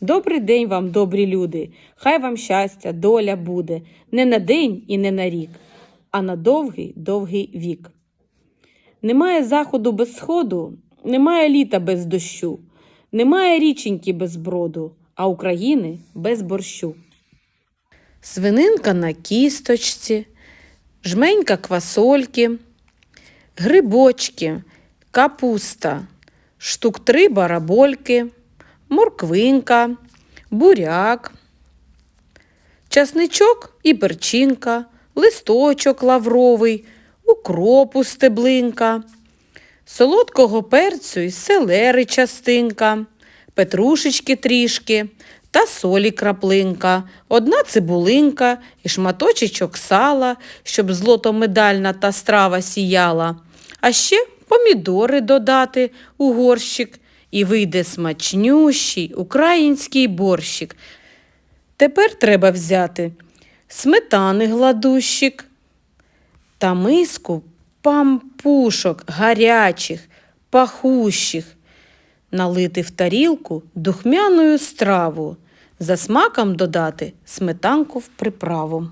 Добрий день вам, добрі люди. Хай вам щастя, доля буде не на день і не на рік, а на довгий довгий вік. Немає заходу без сходу, немає літа без дощу, немає річеньки без броду, а України без борщу. Свининка на кісточці, жменька квасольки, грибочки, капуста, штук три барабольки, морквинка, буряк, часничок і перчинка, листочок лавровий, укропу стеблинка, солодкого перцю і селери частинка, петрушечки трішки та солі краплинка, одна цибулинка і шматочечок сала, щоб злотомедальна та страва сіяла, а ще помідори додати у горщик, і вийде смачнющий український борщик. Тепер треба взяти сметани гладущик та миску пампушок гарячих, пахущих, налити в тарілку духмяною страву, за смаком додати сметанку в приправу.